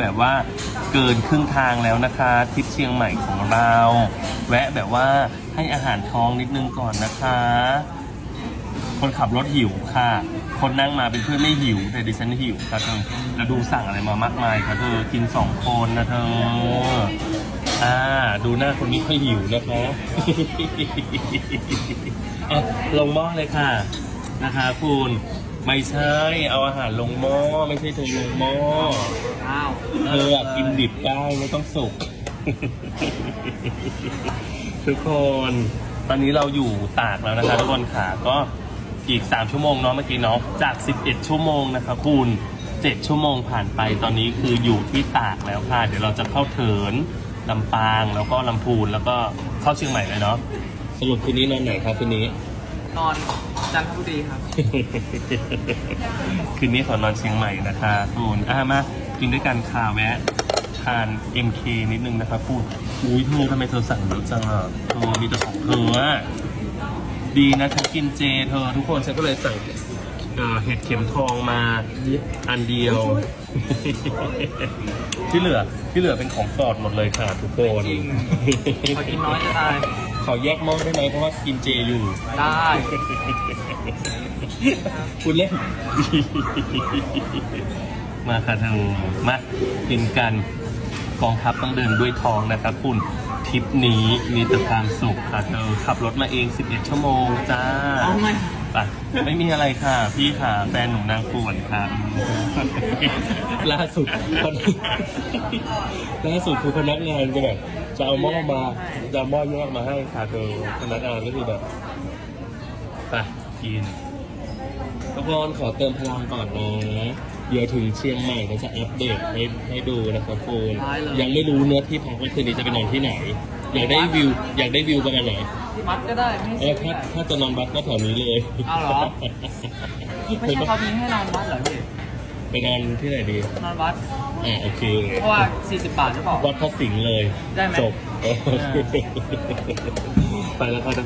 แบบว่าเกินครึ่งทางแล้วนะคะทริปเชียงใหม่ของเรา แวะแบบว่าให้อาหารท้องนิดนึงก่อนนะคะ คนขับรถหิวค่ะ คนนั่งมาเป็นเพื่อนไม่หิว แต่ดิฉันหิวค่ะเธอแล้วดูสั่งอะไรมามากมายค่ะเธอกินสองคนนะเธออ่าดูหน้าคนนี้ค่อยหิวนะคะะลงหม้อเลยค่ะนะคะคุณ ไม่ใช่ เอาอาหารลงหม้อไม่ใช่เธอลงหม้ออ้าวเธออะกินดิบได้ไม่ต้องสุก ทุกคน ตอนนี้เราอยู่ตากแล้วนะคะทุกคนค่ะก็อีก 3 ชั่วโมงเนาะเมื่อกี้เนาะจาก 11 ชั่วโมงนะคะคุณ7 ชั่วโมงผ่านไปตอนนี้คืออยู่ที่ตากแล้วค่ะ เดี๋ยวเราจะเข้าเถินลำปางแล้วก็ลำพูนแล้วก็เข้าเชียงใหม่เลยเนาะสรุปคืนนี้นอนไหนครับคืนนี้ นอนจันทบุรีครับ คืนนี้ขอนอนเชียงใหม่นะคะปูนอะมากินด้วยกันค่ะแวะทาน MK นิดนึงนะคะปูนอุ้ยเธอทำไมเธอสั่งเยอะจังอะเธอมีแต่ของเธออะดีนะฉันกินเจเธอทุกคนฉันก็เลยสั่ง เอ่อเห็ดเข็มทองมาอันเดียว ที่เหลือที่เหลือเป็นของสดหมดเลยค่ะทุกคนจริงพอกินน้อยจะตายขอแยกหม้อได้ไหมเพราะว่ากินเจอยู่ ได้คุณเล่น มาค่ะเธอมากินกันกองทัพต้องเดินด้วยท้องนะครับคุณทริปนี้มีแต่ความสุขค่ะเธอขับรถมาเอง 11 ชั่วโมงจ้าเอาไห มไปไม่มีอะไรค่ะ พี่ค่ะแฟนหนูนางป่วนค่ะ ล่าสุดคนล่าสุดคือพนักงานจะแบบจะเอาหม้อมาจะเอาหม้อแยกมาให้ค่ะเธอพนักงานก็คือแบบไปกินทุกคนขอเติมพลังก่อนนะเดี๋ยวถึงเชียงใหม่เราจะอัปเดตให้ให้ดูนะครับคุณได้เลยยังไม่รู้เนื้อที่พักว่าคืนนี้จะไปนอนที่ไหน อยากได้วิว อยากได้วิวประมาณไหนมัดก็ได้ไม่เออถ้าถ้าจะนอนบัสก็แถวนี้เลยเอาเหรอ ไม่ใช่เขามีให้นอนวัดเหรอพี่ไปนอนที่ไหนดีนอนวัดอ่าโอเคเพราะว่า 40 บาทหรือเปล่าวัดพระสิงห์เลย ได้ไหมจบไปแล้วครับ